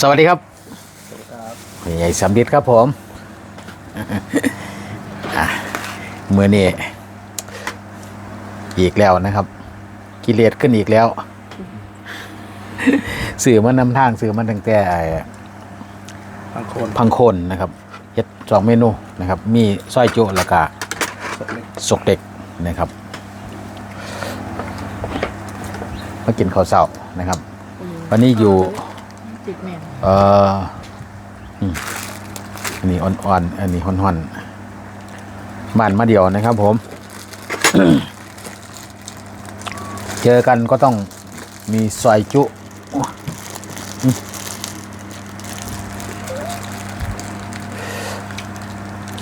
สวัสดีครับใหญ่สำดิดครับผมอะมือนี้อีกแล้วนะครับ กิเลสขึ้นอีกแล้ว สื่อมันนำทางสื่อมันตั้งแต่ไอ้บางคนพังโคนนะครับเฮ็ดสองเมนูนะครับ มีสร้อยจุแล้วก็สดเล็กสกเด็กนะครับมากินข้าวเช้านะครับ วันนี้อยู่ ติดแมนเอออืมอันนี้อ่อนๆ อันนี้ห่อนๆบ้านมาเดียวนะครับผม เจอกันก็ต้องมีซอยจุ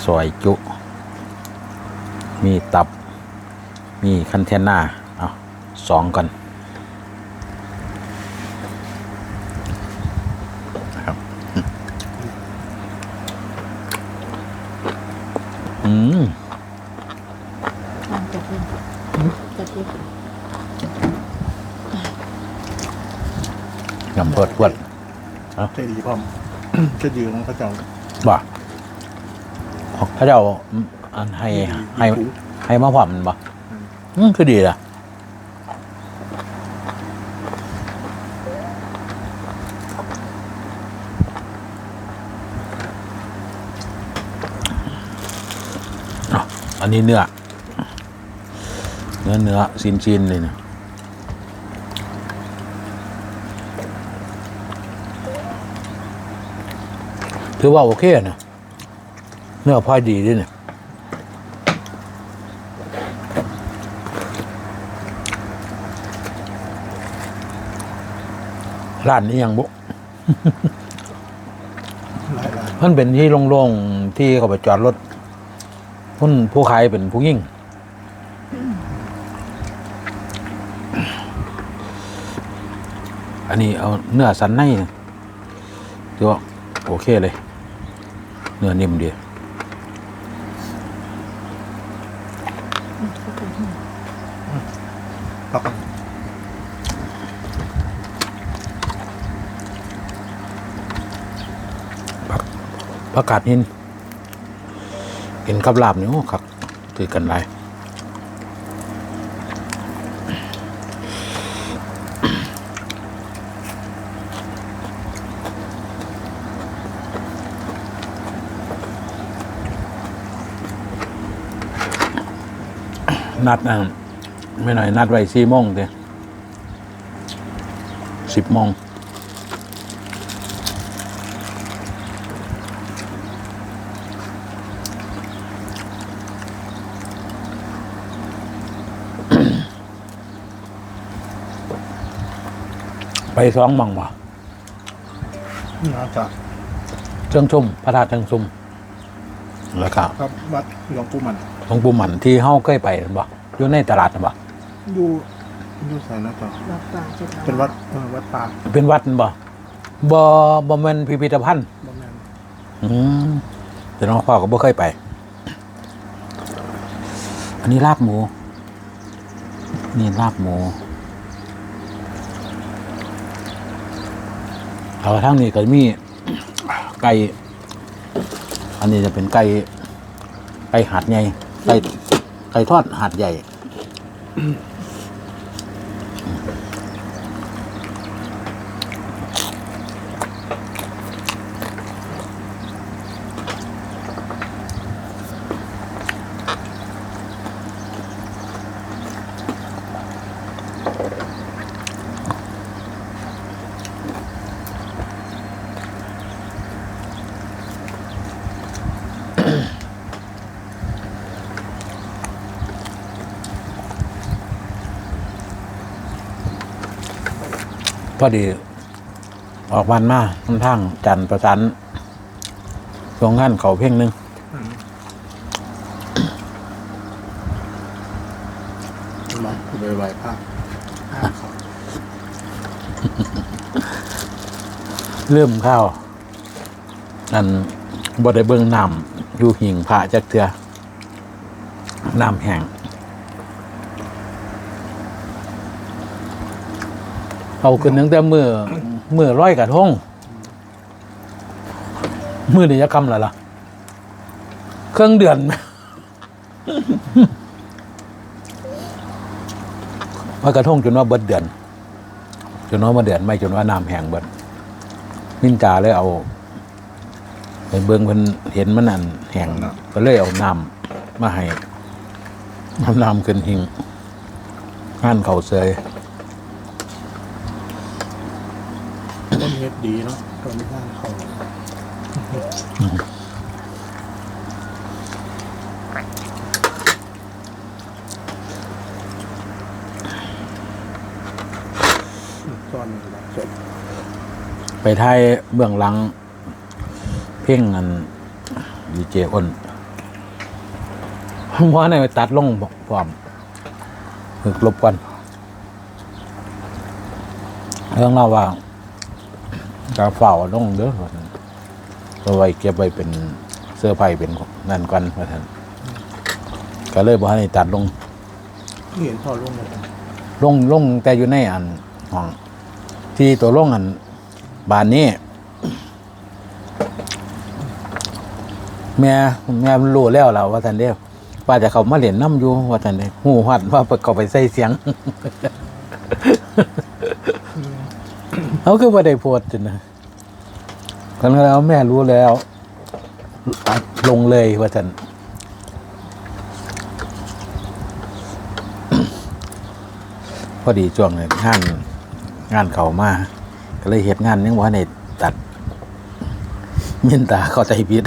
ซอยจุ มีตับ มีคันเทนนาเอาสองกันะครับ อืมอ่านจะเป็นจะเป็นยำเพิดเพิดใจดีพร้อมจะยืนพระเจ้าบ่เขาเจ้าอันให้ให้ให้มาพร้อมมันบ่อืมคือดีล่ะ นนี้เนื้อ เนื้อเนื้อซินซินเลยนะถือว่าโอเคนะเนื้อพอดีด้วยเนี่ยร้านนี้ยังบุหลายหลายมันเป็นที่โล่งๆที่เขาไปจอดรถ พุ่นผู้ขายเป็นผู้ยิ่งอันนี้เอาเนื้อสันในนะถือว่าโอเคเลย เนื้อนิ่มดีพักผักกาดหิน กินกับลาบนี่โอ้ครับถือกันไรนัดนะไม่หน่อยนัดไว้สี่โมงเดียสิบโมง ไปสองหมองบ่น่าจะเชิงชุมพระธาตุเชิงชุมแล้วก็ครับวัดหลวงปู่มันหลวงปู่หมันที่เฮาเคยไปนั่นบ่อยู่ในตลาดนั่นบ่อยู่อยู่ใส่นะจ๊ะวัดป่าจะทำเป็นวัดเออวัดป่าเป็นวัดนั่นบ่บ่บ่แม่นพิพิธภัณฑ์บ่แม่นอืมแต่น้องพ่อก็บ่เคยไป อันนี้ลาบหมู นี่ลาบหมู เอาทั้งนี้ก็มีไก่ อันนี้จะเป็นไก่ ไก่หัดใหญ่ ไก่ ไก่ทอดหัดใหญ่ พอดี ออกวันมาค่อนข้างจันทร์ประสันช่วงงานเขาเพ่งหนึงมาไปไหว้พระอ่าเขาเริ่มเข้าวอันบไดเบิ้งน้ำอยู่หิ่งพระจักเทือน้ำแห้ง เอาขึ้นตั้งแต่มือมือร้อยกระทงมือเนี่จะคำแล้วล่ะ เครื่องเดือนพระกระทงจนว่าเบิดเดือน จนว่ามาเดือนไม่จนว่าน้ำแห้งเบิดมินจาเลยเอาไปเบิ่งเพิ่นเห็นมันอันแห้งก็เลยเอาน้ำมาให้เอาน้ำขึ้นหิงงานเขาเสย ต้นเฮ็ดดีเนาะตอนนี้บ้านเขาตอนจบไปไทยเบื้องหลัง เพ่งอันดีเจอ้นเพราในตัดลงพร้อมฝึกลบกันเรื่องเล่าว่า จะเฝ้าลงเด้อว่าซั่นเอาไว้เก็บไว้เป็นเสื้อร์ไผ่เป็นนั่นกันว่าท่านก็เลยบอกให้ตัดลงที่เห็นพ่อลุงเลยลงลงแต่อยู่ในอันห้อง ที่ตัวลงอันบานนี้ แม่แม่มันรู้แล้วล่ะว่าท่านเดียวว่าจะเขามาเล่นน้ำอยู่ว่าท่านเดียวหูหัดว่าไปเขาไปใส่เสียง เขาคือว่าได้โพดจินะกันแล้วแม่รู้แล้วลงเลยว่าท่านพอดีช่วงนี้งานงานเขามา ก็เลยเหตุงานยังว่าในตัดมินตาเข้าใจผิด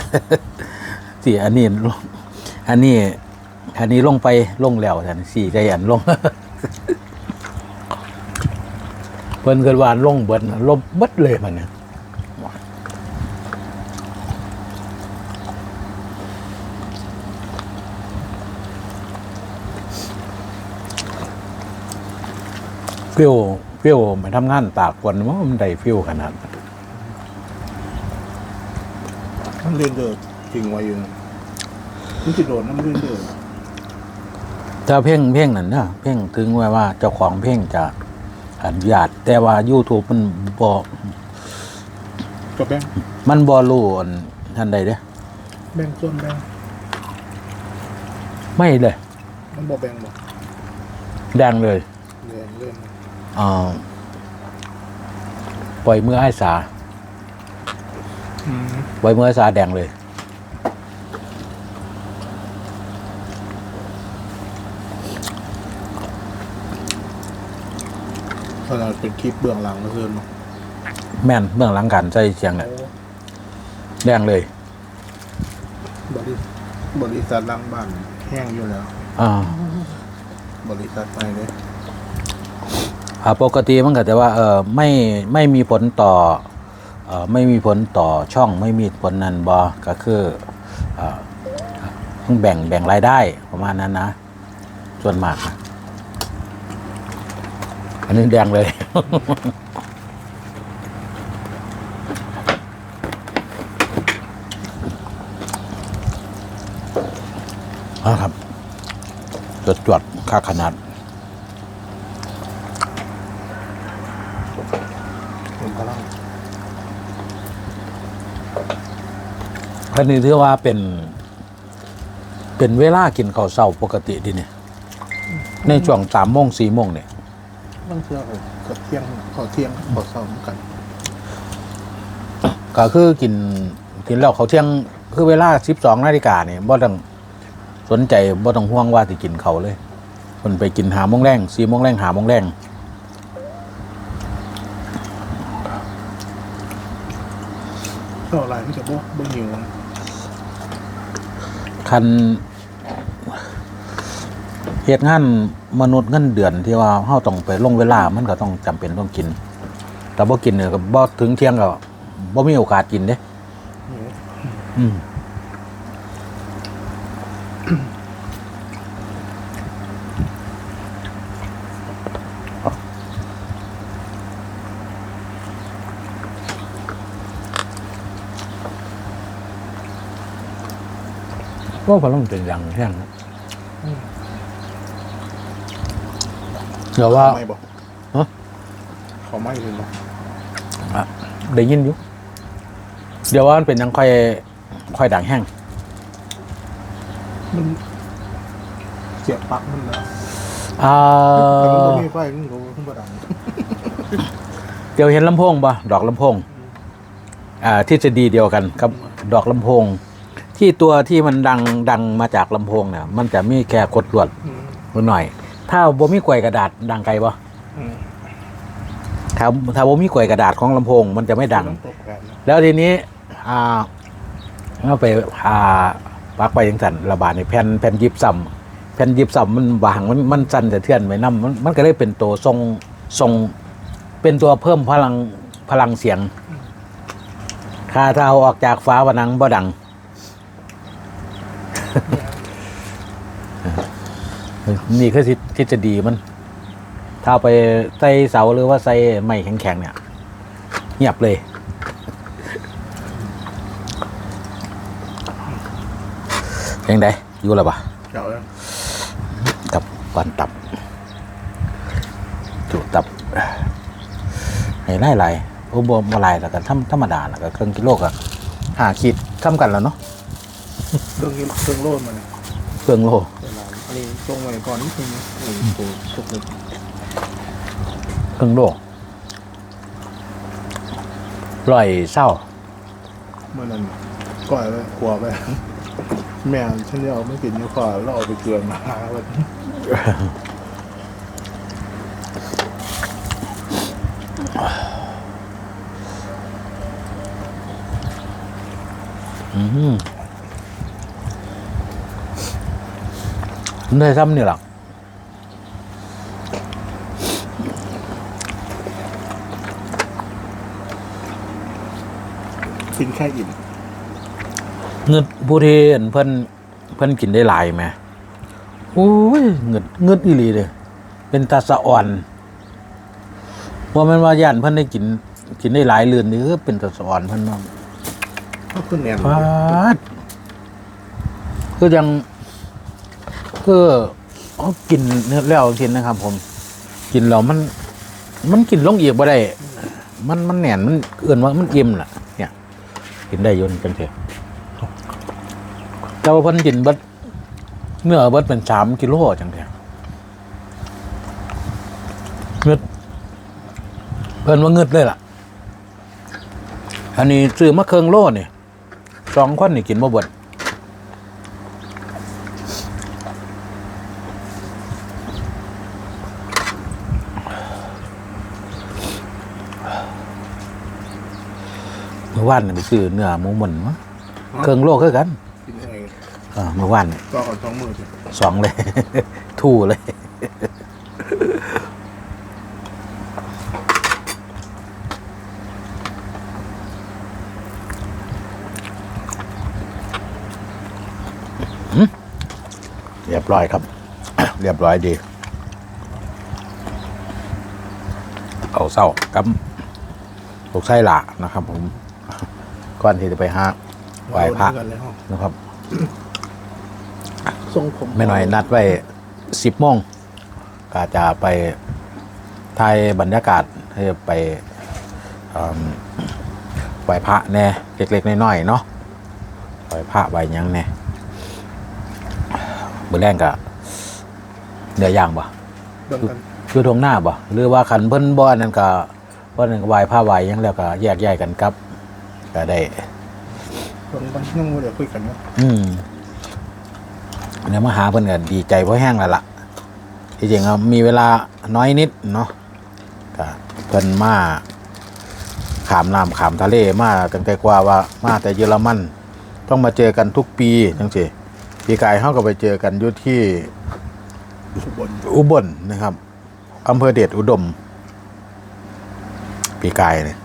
สี่อันนี้อันนี้ อันนี้ลงไปลงแล้วท่านสี่ใจอันลง เพิ่นเกิดวานลงเบิดน่ะลบเบิดเลยมันเนี่ยฟิวฟิวไปทำงานตากฝนว่ามันได้ฟิวขนาดนั้นมันเล่นเดินทิ้งไว้อยู่นะมันจะโดนน้ำเล่นเดินถ้าเพ่งเพ่งนั่นนะเพ่งถึงไว้ว่าเจ้าของเพ่งจะ อนุญาตแต่ว่า YouTube มันบอก็แบ่งมันบอรู้อันท่านใดเด้อแบ่งส่วนแบ่งไม่เลยมันบ่แบ่งบ่แดงเลยเล่นเล่นอ่าปล่อยมือไอ้สาอืม ปล่อยมือไอ้สาแดงเลย ขนาดเป็นคลิปเบื้องหลังก็คือเนแม่นเบื้องหลังการใส่เสียงเนี่ยแดงเลย บริบริษัทลังบ้านแห้งอยู่แล้วอ่าบริษัทไปเลยอ่าปกติมันก็จะว่าเออไม่ไม่มีผลต่อเออไม่มีผลต่อช่องไม่มีผลนันบอก็คือเอ่อต้องแบ่งแบ่งรายได้ประมาณนั้นนะ ส่วนมากนะ อันนี้แดงเลยอ่าครับจดจวดค่าขนาดผมกำลังอันนี้ถือว่าเป็น เป็นเวลากินข้าวเช้าปกติดีเนี่ย ในช่วงสามโมงสี่โมงเนี่ย บางเทื่อเออกับเที่ยงขอเที่ยงขอเช้าเหมือนกัน ก็คือกินกินแล้วเขาวเที่ยงคือเวลาสิบสองนาฬิกาเนี่ยบ่ต้องสนใจบ่ต้องห่วงว่าจะกินเขาวเลยคนไปกินหาโมงแรงสี่โมงแรงหาโมงแรงเท่าไหรไม่จะบ่บ่หิวนะคัน เหตุงานมนุษย์เงินเดือนที่ว่าเฮาต้องไปลงเวลามันก็ต้องจำเป็นต้องกิน แต่บ่กินเนี่ยก็บ่ถึงเที่ยงก็บ่มีโอกาสกินเด้หิวอืมว่าพลังเป็นอย่างแห้งนะ เดี๋ยวว่าเขาไม่บอกฮะ เขาไม่เลยบอกอะได้ยินอยู่ เดี๋ยวว่ามันเป็นยังค่อย ค่อยดังแห้ง มันเสียบปลั๊กมันนะอ่าแต่มันก็มีไฟมันก็ขึ้นมาดังเดี๋ยวเห็นลำโพงปะดอกลำโพง อ่าทฤษฎีเดียวกันกับดอกลำโพง ที่ตัวที่มันดังดังมาจากลำโพงเนี่ยมันจะมีแค่กดลวดอืม นิดหน่อย ถ้าบ่มีกลวยกระดาษดังไกลปะอืมถ้าถ้าบ่มีกลวยกระดาษของลำโพง มันจะไม่ดังต้องตกกันนะแล้วทีนี้ อ่าเอาไปอ่าปักไปยังสันระบาดในแผ่นแผ่นยิบซ้ำแผ่นยิบซ้ำมันบางมันมันสั่นสะเทือนไปน้ำมันมันก็เลยเป็นตัวทรงทรง เป็นตัวเพิ่มพลังพลังเสียงค่าถ้าเอาออกจากฟ้าผนังบ่ดัง นี่คือทฤษฎีมัน ถ้าเอาไปใส่เสาหรือว่าใส่ไม้แข็งๆเนี่ย เงียบเลยยังไงอยู่แล้วปะเจ้าแล้วตับปันตับจุตับให้ไล่ไล่โอ้บ่มาไล่แล้วกันธรรมธรรมดาแล้วก็เครื่องกิโลกอะหาขีดทำกันแล้วเนาะเครื่องนี้เครื่องโลดมันเนี่ยเครื่องโล เวลาอันนี้ตรงไว้ก่อนนิดนึงนะโอ้โหตกเลยเครื่องโลปล่อยเศร้าเมื่อนั้นก่อยไปขวไปแม่ฉันจะเอาไม่กินนิ้วขวาแล้วเอาไปเกลือนมาแบบอืม ได้ซ้ำนี่หรอกกินแค่อิ่มเงินผู้ที่เห็นเพิ่นเพิ่นกินได้หลายไหมโอ้ยเงินเงินอีหลีเลยเป็นตาสะอ่อนว่ามันว่าย่านเพิ่นได้กิน กินได้หลายเรือนนี่คือเป็นตาสะอ่อนเพิ่นว่าก็ขึ้นแนนฟาดคือยัง คือกินเนื้อแล้วกินนะครับ ผม กินแล้วมัน มันกินลงเอีกบ่ได้ มันมันแหน่นมันเอื่นว่ามันอิ่มล่ะ เนี่ย กินได้ยนจังเถอะแต่ว่าเพิ่นกินเบิดเนื้อเบิดเป็นสามกิโลจังเถอะเงึดเพิ่นว่าเงึดเลยล่ะ อันนี้ซื้อมาเคืองโลเนี่ยสองคนนี่กินบ่เบิด เมื่อวานนี่ไปซื้อเนื้อหมูหมุนมาเครื่องโลคือกันกินเองเออเมื่อวานนี่ก็ก่อนสองมือสิสองเลย ทู่เลยหืมเรียบร้อยครับ เรียบร้อยดี เอาเศร้ากับลูกไส้หละนะครับผม ก่อนที่จะไปหาไหว้พระโดนกันแล้วนะครับทรงผมไม่หน่อยนัดไว้สิบโมงก็จะไปถ่ายบรรยากาศให้ไปอืมไหว้พระแน่เล็กๆน้อยๆเนาะไหว้พระไหว้หยังแน่เบอร์แรงกะเนื้อย่างบ่เบิ่งกันคือตรงหน้าบ่หรือว่าขันเพิ่นบ่อนนั่นก็ว่านั่นก็ไหว้พระไหว้หยังแล้วก็แยกย้ายกันกลับ ก็ได้เบิ่งกันยังไม่ได้คุยกันเนาะอืมเดี๋ยวมาหาเพิ่นกันดีใจเพราะแห้งแล้วล่ะที่จริงอะมีเวลาน้อยนิดเนาะก็เพิ่นมาขามน้ำขามทะเลมาตั้งแต่กว่าว่ามาแต่เยอรมัน ต้องมาเจอกันทุกปีจังสิปีกายเฮาก็ไปเจอกันอยู่ที่อุบลอุบลนะครับอำเภอเดชอุดม ปีกายเนี่ย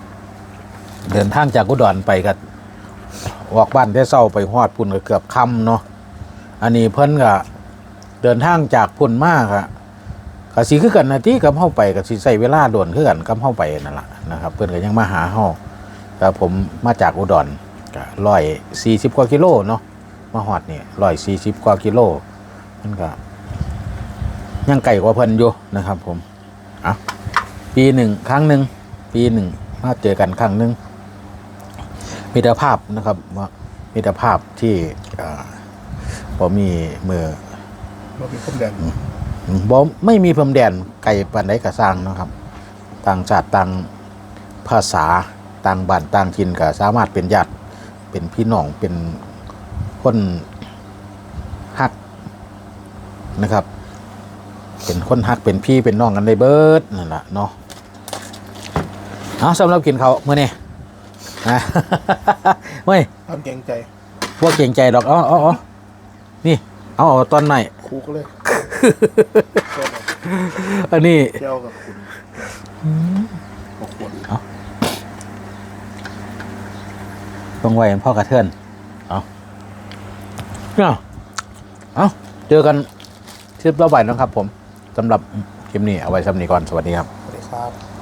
เดินทางจากอุดรไปกันออกบ้านได้เศร้าไปฮอดพุ่นก็เกือบค่ำเนาะอันนี้เพิ่นก็เดินทางจากพุ่นมากอะก็สิคือกันนะที่กับเฮาไปก็สิใช้เวลาโดนคือกันกับเฮาไปนั่นแหละนะครับ เพิ่นก็ยังมาหาเฮาแต่ผมมาจากอุดรก็ร้อยสี่สิบกว่ากิโลเนาะมาฮอดนี่ร้อยสี่สิบกว่ากิโลมันก็ยังไก่กว่าเพิ่นอยู่นะครับ ผมอะปีหนึ่งครั้งหนึ่งปีหนึ่งมาเจอกันครั้งหนึ่ง มิตรภาพนะครับว่ามิตรภาพที่อ่าพอมีมือเราเป็นคนแดนบ่ไม่มีพรมแดนไกลปานใดก็สร้างนะครับ ต่างชาติต่างภาษาต่างบ้านต่างถิ่นก็สามารถเป็นญาติเป็นพี่น้องเป็นคนฮักนะครับ เป็นคนฮักเป็นพี่เป็นน้องกันได้เบิดนั่นแหละเนาะเอาสำหรับกินเขาวเมื่อนี้ นะเว้ยทำเกรงใจพวกเก่งใจดอกเอ๋อาเอ๋อนี่เอาเอาตอนไหนคุกเลยอันนี้ เจ้ากับคุณหกคนต้องไว้พ่อกระเทือน เอาเอาเอาเจอกันคลิปต่อไปนะครับผมสำหรับคลิปนี้เอาไว้สำนีก่อน สวัสดีครับ สวัสดีครับ